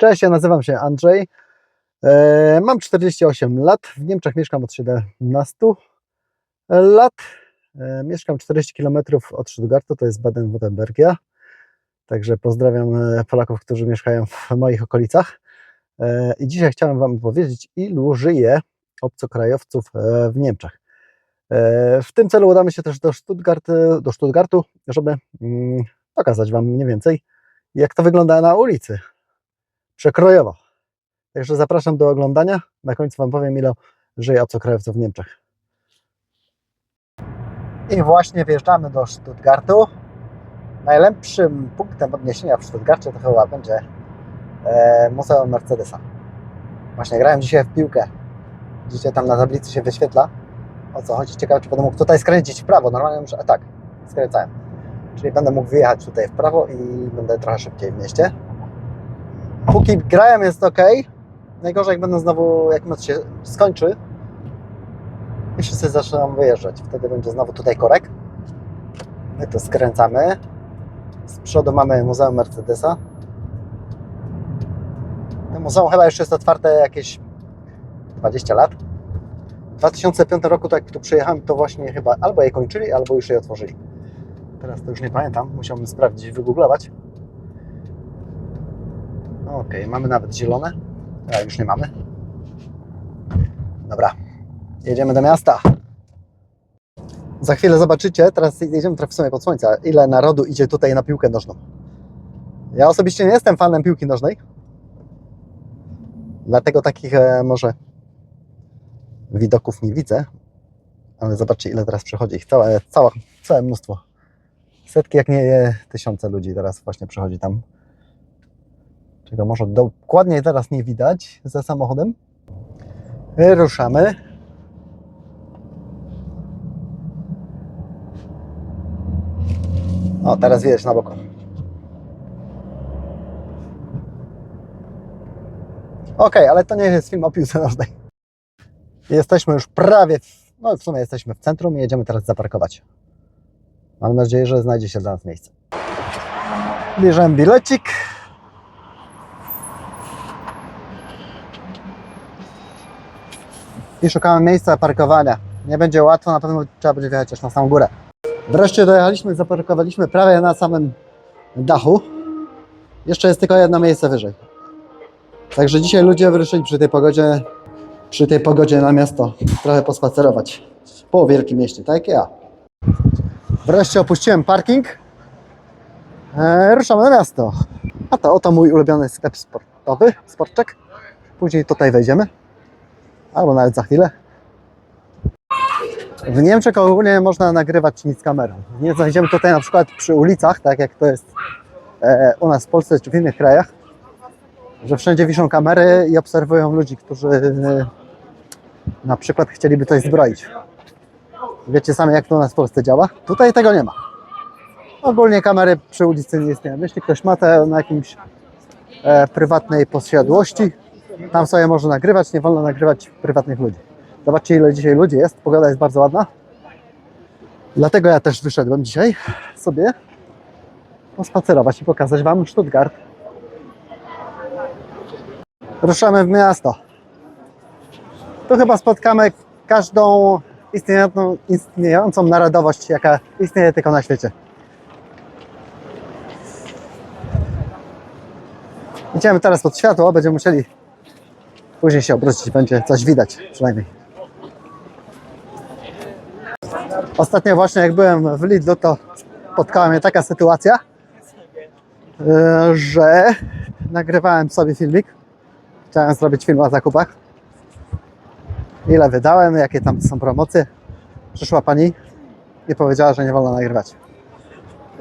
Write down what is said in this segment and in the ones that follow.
Cześć, ja nazywam się Andrzej. E, mam 48 lat. W Niemczech mieszkam od 17 lat. E, mieszkam 40 km od Stuttgartu, to jest Baden-Württembergia. Także pozdrawiam e, Polaków, którzy mieszkają w moich okolicach. I dzisiaj chciałem Wam powiedzieć, ilu żyje obcokrajowców w Niemczech. W tym celu udamy się też do, Stuttgart, do Stuttgartu, żeby mm, pokazać Wam mniej więcej, jak to wygląda na ulicy przekrojowo. Także zapraszam do oglądania. Na końcu Wam powiem, ile żyje obcokrajowców w Niemczech. I właśnie wjeżdżamy do Stuttgartu. Najlepszym punktem odniesienia w Stuttgarcie to chyba będzie e, Muzeum Mercedesa. Właśnie grałem dzisiaj w piłkę. Widzicie, tam na tablicy się wyświetla. O co chodzi? Ciekawe, czy będę mógł tutaj skręcić w prawo. Normalnie muszę... A tak, skręcałem. Czyli będę mógł wyjechać tutaj w prawo i będę trochę szybciej w mieście. Póki grałem jest ok. Najgorzej jak będę znowu, jak mecz się skończy i wszyscy zaczną wyjeżdżać. Wtedy będzie znowu tutaj korek. My to skręcamy. Z przodu mamy Muzeum Mercedesa. To muzeum chyba już jest otwarte jakieś 20 lat. W 2005 roku, tak jak tu przyjechałem, to właśnie chyba albo je kończyli, albo już je otworzyli. Teraz to już nie pamiętam, musiałbym sprawdzić, wygooglować. Ok, mamy nawet zielone. A już nie mamy. Dobra, jedziemy do miasta. Za chwilę zobaczycie, teraz jedziemy trochę w sumie pod słońca, ile narodu idzie tutaj na piłkę nożną. Ja osobiście nie jestem fanem piłki nożnej. Dlatego takich e, może widoków nie widzę. Ale zobaczcie, ile teraz przychodzi ich. Całe, całe, całe mnóstwo. Setki, jak nie tysiące ludzi teraz właśnie przychodzi tam czego może dokładnie teraz nie widać za samochodem. Ruszamy. O, teraz widać na boku. Ok, ale to nie jest film o piłce nożnej. Jesteśmy już prawie, w, no w sumie jesteśmy w centrum i jedziemy teraz zaparkować. Mam nadzieję, że znajdzie się dla nas miejsce. Bierzemy bilecik. I szukamy miejsca parkowania. Nie będzie łatwo, na pewno trzeba będzie wjechać aż na samą górę. Wreszcie dojechaliśmy, zaparkowaliśmy prawie na samym dachu. Jeszcze jest tylko jedno miejsce wyżej. Także dzisiaj ludzie wyruszyli przy tej pogodzie, przy tej pogodzie na miasto trochę pospacerować. Po wielkim mieście, tak jak ja. Wreszcie opuściłem parking. Eee, ruszamy na miasto. A to oto mój ulubiony sklep sportowy, sportczek. Później tutaj wejdziemy albo nawet za chwilę. W Niemczech ogólnie można nagrywać nic kamerą. Nie znajdziemy tutaj na przykład przy ulicach, tak jak to jest e, u nas w Polsce czy w innych krajach, że wszędzie wiszą kamery i obserwują ludzi, którzy e, na przykład chcieliby coś zbroić. Wiecie sami jak to u nas w Polsce działa? Tutaj tego nie ma. Ogólnie kamery przy ulicy nie istnieją. Jeśli ktoś ma to na jakimś e, prywatnej posiadłości, tam sobie można nagrywać, nie wolno nagrywać prywatnych ludzi. Zobaczcie, ile dzisiaj ludzi jest. Pogoda jest bardzo ładna. Dlatego ja też wyszedłem dzisiaj sobie pospacerować i pokazać Wam Stuttgart. Ruszamy w miasto. Tu chyba spotkamy każdą istniejącą, istniejącą narodowość, jaka istnieje tylko na świecie. Idziemy teraz pod światło, będziemy musieli Później się obrócić, będzie coś widać przynajmniej. Ostatnio właśnie jak byłem w Lidlu, to spotkała mnie taka sytuacja, e, że nagrywałem sobie filmik. Chciałem zrobić film o zakupach. Ile wydałem, jakie tam są promocje. Przyszła pani i powiedziała, że nie wolno nagrywać.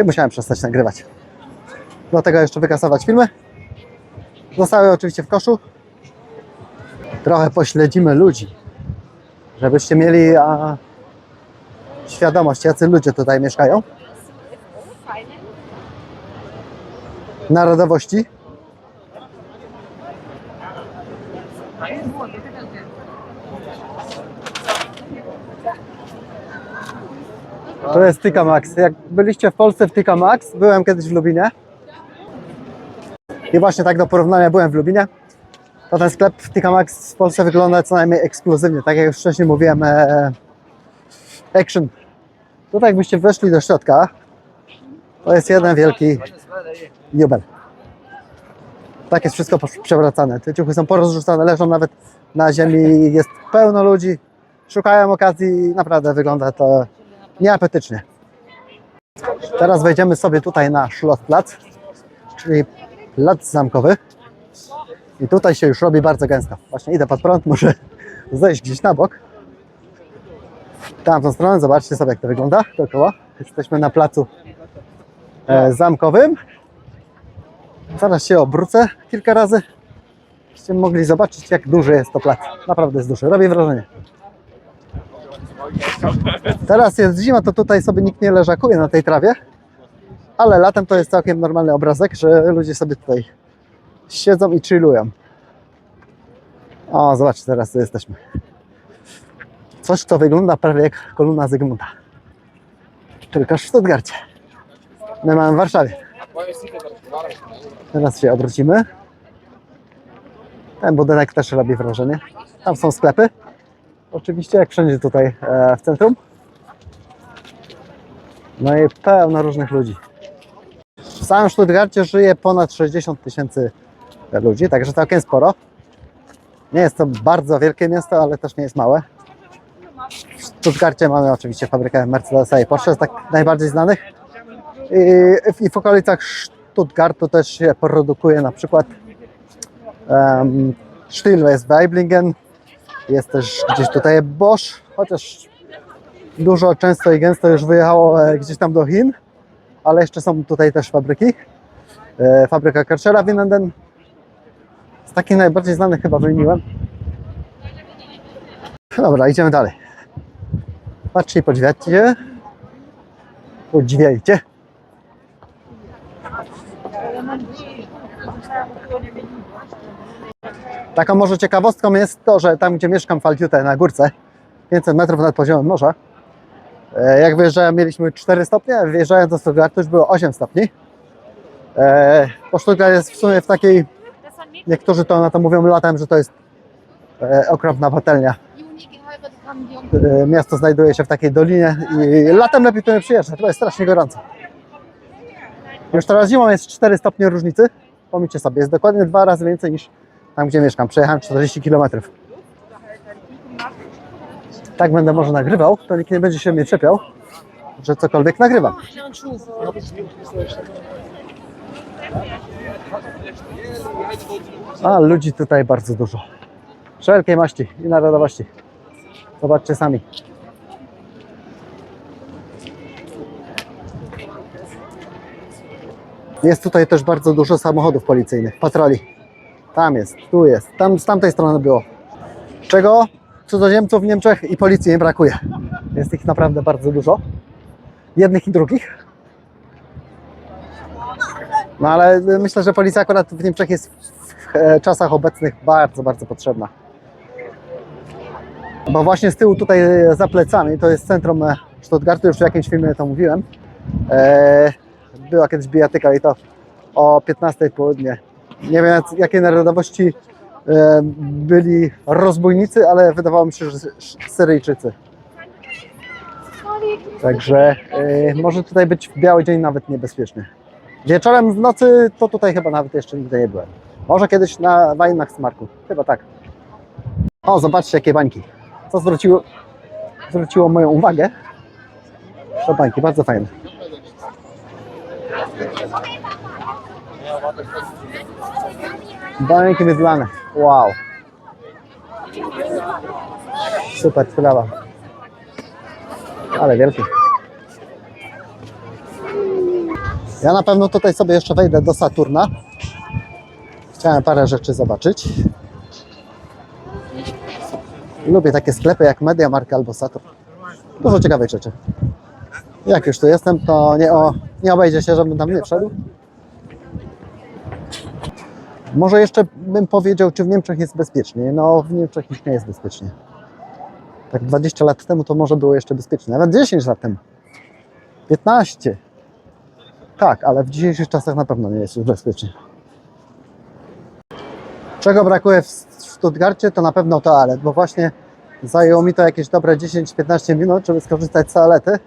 I musiałem przestać nagrywać. Dlatego jeszcze wykasować filmy. Zostały oczywiście w koszu, trochę pośledzimy ludzi, żebyście mieli a, świadomość, jacy ludzie tutaj mieszkają. Narodowości. To jest Tika Max. Jak byliście w Polsce w Tika Max, byłem kiedyś w Lubinie. I właśnie tak do porównania byłem w Lubinie. To ten sklep TK Maxx w Polsce wygląda co najmniej ekskluzywnie. Tak jak już wcześniej mówiłem, e, Action. Tutaj jakbyście weszli do środka, to jest jeden wielki jubel. Tak jest wszystko przewracane. Te ciuchy są porozrzucane, leżą nawet na ziemi. Jest pełno ludzi. Szukają okazji naprawdę wygląda to nieapetycznie. Teraz wejdziemy sobie tutaj na Schlossplatz, czyli plac zamkowy. I tutaj się już robi bardzo gęsto. Właśnie idę pod prąd, muszę zejść gdzieś na bok. W tamtą stronę, zobaczcie sobie jak to wygląda dookoła. Jesteśmy na placu e, zamkowym. Zaraz się obrócę kilka razy, żebyście mogli zobaczyć jak duży jest to plac. Naprawdę jest duży, robi wrażenie. Teraz jest zima, to tutaj sobie nikt nie leżakuje na tej trawie, ale latem to jest całkiem normalny obrazek, że ludzie sobie tutaj siedzą i chillują. O, zobaczcie, teraz tu jesteśmy. Coś, co wygląda prawie jak kolumna Zygmunta. Tylko w Stuttgarcie. My mamy w Warszawie. Teraz się obrócimy. Ten budynek też robi wrażenie. Tam są sklepy. Oczywiście, jak wszędzie tutaj e, w centrum. No i pełno różnych ludzi. W samym Stuttgarcie żyje ponad 60 tysięcy ludzi, także całkiem sporo. Nie jest to bardzo wielkie miasto, ale też nie jest małe. W Stuttgarcie mamy oczywiście fabrykę Mercedesa i Porsche, z tak najbardziej znanych. I, I w okolicach Stuttgartu też się produkuje na przykład um, jest Weiblingen, jest też gdzieś tutaj Bosch, chociaż dużo, często i gęsto już wyjechało e, gdzieś tam do Chin, ale jeszcze są tutaj też fabryki. E, Fabryka Karchera w Winnenden. Z takich najbardziej znanych chyba wymieniłem. Dobra, idziemy dalej. Patrzcie i podziwiajcie. Podziwiajcie. Taką może ciekawostką jest to, że tam gdzie mieszkam w Altiute na górce, 500 metrów nad poziomem morza, e, jak wyjeżdżałem mieliśmy 4 stopnie, wyjeżdżając do Stuttgartu już było 8 stopni. E, Bo Stuttgart jest w sumie w takiej, niektórzy to na to mówią latem, że to jest e, okropna patelnia. E, Miasto znajduje się w takiej dolinie i latem lepiej tu nie przyjeżdżać, bo jest strasznie gorąco. Już teraz zimą jest 4 stopnie różnicy. Pomyślcie sobie, jest dokładnie dwa razy więcej niż tam, gdzie mieszkam. Przejechałem 40 km. Tak będę może nagrywał, to nikt nie będzie się mnie czepiał, że cokolwiek nagrywam. A ludzi tutaj bardzo dużo. Wszelkiej maści i narodowości. Zobaczcie sami. Jest tutaj też bardzo dużo samochodów policyjnych, patroli. Tam jest, tu jest, tam z tamtej strony było. Czego cudzoziemców w Niemczech i policji nie brakuje. Jest ich naprawdę bardzo dużo. Jednych i drugich. No ale myślę, że policja akurat w Niemczech jest w e, czasach obecnych bardzo, bardzo potrzebna. Bo właśnie z tyłu tutaj e, za plecami, to jest centrum e, Stuttgartu, już w jakimś filmie to mówiłem. Była kiedyś bijatyka i to o 15 południe. Nie wiem jakiej narodowości byli rozbójnicy, ale wydawało mi się, że Sy- Syryjczycy. Także może tutaj być w biały dzień nawet niebezpiecznie. Wieczorem w nocy to tutaj chyba nawet jeszcze nigdy nie byłem. Może kiedyś na Weihnachtsmarku. Chyba tak. O, zobaczcie jakie bańki. Co zwróciło, zwróciło moją uwagę? To bańki, bardzo fajne. Bańki wydlane. Wow. Super sprawa. Ale wielkie. Ja na pewno tutaj sobie jeszcze wejdę do Saturna. Chciałem parę rzeczy zobaczyć. Lubię takie sklepy jak Mediamarkt albo Saturn. Dużo ciekawych rzeczy. Jak już tu jestem, to nie, o, nie obejdzie się, żebym tam nie wszedł. Może jeszcze bym powiedział, czy w Niemczech jest bezpiecznie. No, w Niemczech już nie jest bezpiecznie. Tak 20 lat temu to może było jeszcze bezpiecznie. Nawet 10 lat temu. 15. Tak, ale w dzisiejszych czasach na pewno nie jest już bezpiecznie. Czego brakuje w Stuttgarcie, to na pewno toalet, bo właśnie zajęło mi to jakieś dobre 10-15 minut, żeby skorzystać z toalety.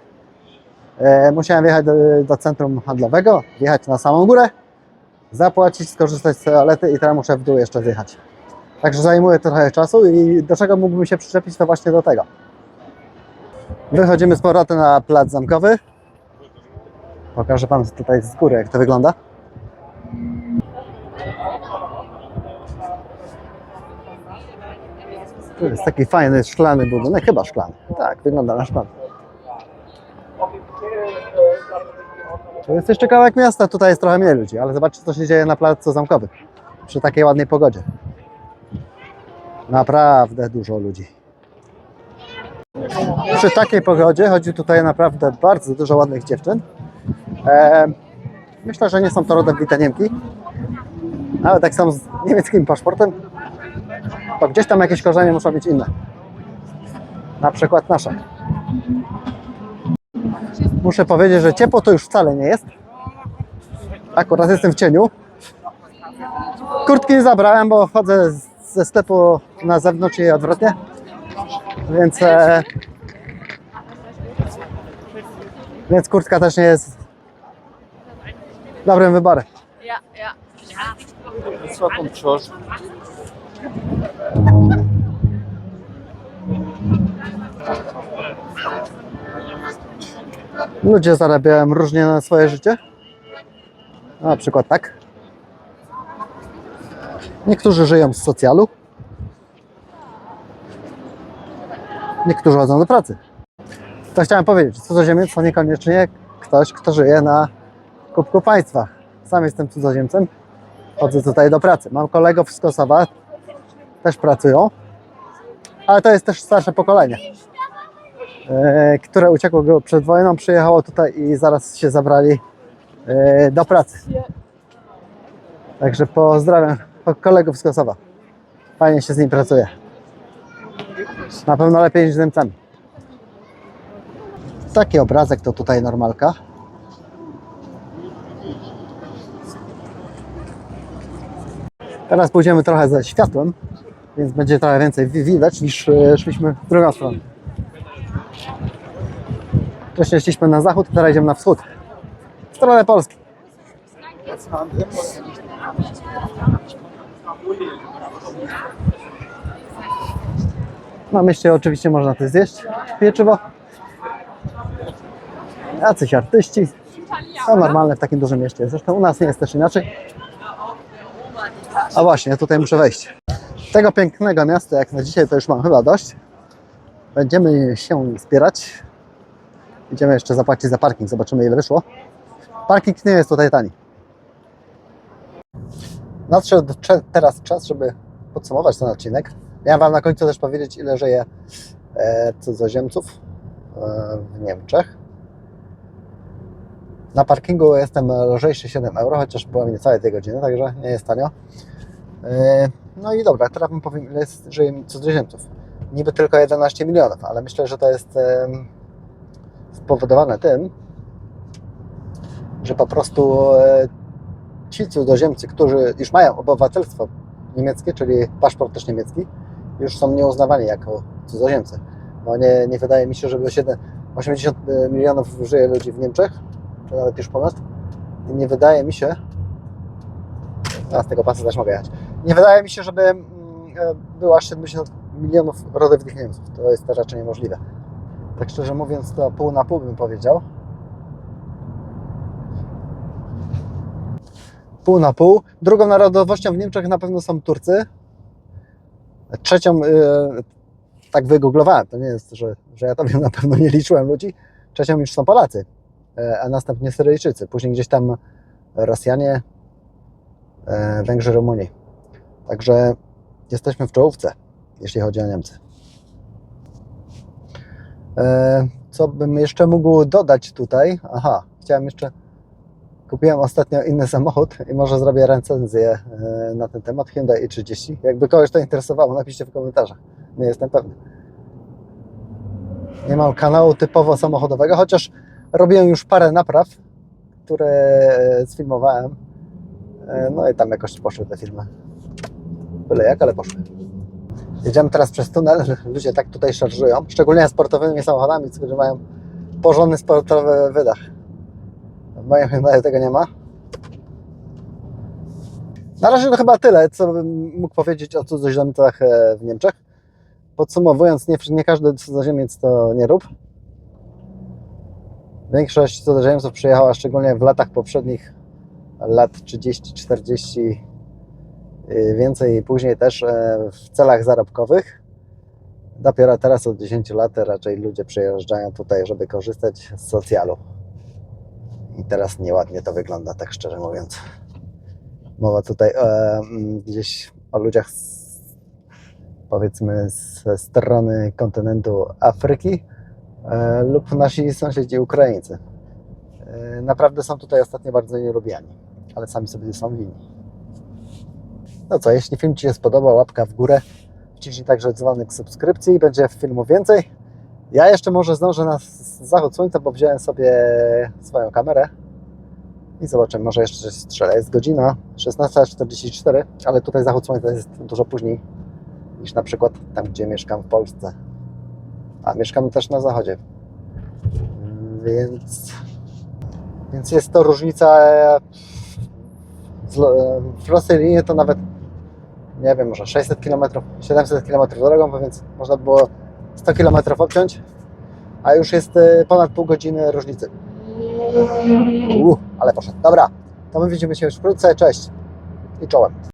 E, musiałem wjechać do, do centrum handlowego, wjechać na samą górę, zapłacić, skorzystać z toalety i teraz muszę w dół jeszcze zjechać. Także zajmuje trochę czasu i do czego mógłbym się przyczepić, to właśnie do tego. Wychodzimy z powrotem na plac zamkowy. Pokażę Wam tutaj z góry, jak to wygląda. Tu jest taki fajny, szklany budynek, chyba szklany. Tak, wygląda na szklany. To jest jeszcze kawałek miasta, tutaj jest trochę mniej ludzi, ale zobaczcie co się dzieje na placu zamkowym przy takiej ładnej pogodzie. Naprawdę dużo ludzi. Przy takiej pogodzie chodzi tutaj naprawdę bardzo dużo ładnych dziewczyn. E, myślę, że nie są to rodowite Niemki. Nawet jak są z niemieckim paszportem, to gdzieś tam jakieś korzenie muszą być inne. Na przykład nasze. Muszę powiedzieć, że ciepło to już wcale nie jest. Akurat jestem w cieniu. Kurtki nie zabrałem, bo chodzę ze sklepu na zewnątrz i odwrotnie. Więc, e, więc kurtka też nie jest dobrym wyborem. Ja, ja. George. Ludzie zarabiają różnie na swoje życie. Na przykład tak. Niektórzy żyją z socjalu. Niektórzy chodzą do pracy. To chciałem powiedzieć, cudzoziemiec to niekoniecznie ktoś, kto żyje na kubku państwa. Sam jestem cudzoziemcem. Chodzę tutaj do pracy. Mam kolegów z Kosowa, też pracują, ale to jest też starsze pokolenie e, które uciekło przed wojną, przyjechało tutaj i zaraz się zabrali e, do pracy. Także pozdrawiam kolegów z Kosowa. Fajnie się z nim pracuje. Na pewno lepiej niż z Niemcami. Taki obrazek to tutaj normalka. Teraz pójdziemy trochę ze światłem, więc będzie trochę więcej wi- widać niż e, szliśmy w drugą stronę. Wcześniej szliśmy na zachód, teraz idziemy na wschód. W stronę Polski. Na mieście oczywiście można to zjeść. Pieczywo. Jacyś artyści. To normalne w takim dużym mieście. Zresztą u nas nie jest też inaczej. A właśnie, tutaj muszę wejść. Tego pięknego miasta jak na dzisiaj to już mam chyba dość. Będziemy się zbierać. Idziemy jeszcze zapłacić za parking, zobaczymy ile wyszło. Parking nie jest tutaj tani. Nadszedł teraz czas, żeby podsumować ten odcinek. Miałem Wam na końcu też powiedzieć, ile żyje e, cudzoziemców e, w Niemczech. Na parkingu jestem lżejszy 7 euro, chociaż byłem niecałe 2 godziny, także nie jest tanio. E, no i dobra, teraz Wam powiem, ile jest, żyje cudzoziemców. Niby tylko 11 milionów, ale myślę, że to jest spowodowane tym, że po prostu e, ci cudzoziemcy, którzy już mają obywatelstwo niemieckie, czyli paszport też niemiecki, już są nieuznawani jako cudzoziemcy. Bo nie, nie wydaje mi się, żeby 7, 80 milionów żyje ludzi w Niemczech, czy nawet już ponad. I nie wydaje mi się, a z tego pasa też mogę jechać, nie wydaje mi się, żeby mm, e, było aż 70 milionów rodowitych Niemców. To jest to raczej niemożliwe. Tak szczerze mówiąc, to pół na pół bym powiedział. Pół na pół. Drugą narodowością w Niemczech na pewno są Turcy. Trzecią, yy, tak wygooglowałem, to nie jest, że, że ja to wiem, na pewno nie liczyłem ludzi. Trzecią już są Polacy, e, a następnie Syryjczycy. Później gdzieś tam Rosjanie, e, Węgrzy, Rumuni. Także jesteśmy w czołówce, jeśli chodzi o Niemcy. E, Co bym jeszcze mógł dodać tutaj? Aha, chciałem jeszcze. Kupiłem ostatnio inny samochód i może zrobię recenzję e, na ten temat Hyundai i30. Jakby kogoś to interesowało, napiszcie w komentarzach. Nie jestem pewny. Nie mam kanału typowo samochodowego, chociaż robiłem już parę napraw, które e, sfilmowałem. No i tam jakoś poszły te filmy. Byle jak, ale poszły. Jedziemy teraz przez tunel. Ludzie tak tutaj szarżują, szczególnie sportowymi samochodami, którzy mają porządny sportowy wydech. W moim Hyundai tego nie ma. Na razie to chyba tyle, co bym mógł powiedzieć o cudzoziemcach e, w Niemczech. Podsumowując, nie, nie każdy cudzoziemiec to nie rób. Większość cudzoziemców przyjechała szczególnie w latach poprzednich, lat 30-40, y, więcej i później też e, w celach zarobkowych. Dopiero teraz od 10 lat raczej ludzie przyjeżdżają tutaj, żeby korzystać z socjalu. I teraz nieładnie to wygląda, tak szczerze mówiąc. Mowa tutaj e, gdzieś o ludziach z, powiedzmy ze strony kontynentu Afryki e, lub nasi sąsiedzi Ukraińcy. E, naprawdę są tutaj ostatnio bardzo nielubiani, ale sami sobie są winni. No co, jeśli film Ci się spodobał, łapka w górę, wciśnij także dzwonek subskrypcji, będzie filmu więcej. Ja jeszcze może zdążę na zachód słońca, bo wziąłem sobie swoją kamerę i zobaczymy, może jeszcze coś strzelę. Jest godzina 16.44, ale tutaj zachód słońca jest dużo później niż na przykład tam, gdzie mieszkam w Polsce. A mieszkamy też na zachodzie. Więc, więc jest to różnica e, w prostej linii to nawet nie wiem, może 600 km, 700 km drogą, więc można było 100 km obciąć, a już jest e, ponad pół godziny różnicy. Ale poszedł. Dobra, to my widzimy się już wkrótce. Cześć i czołem.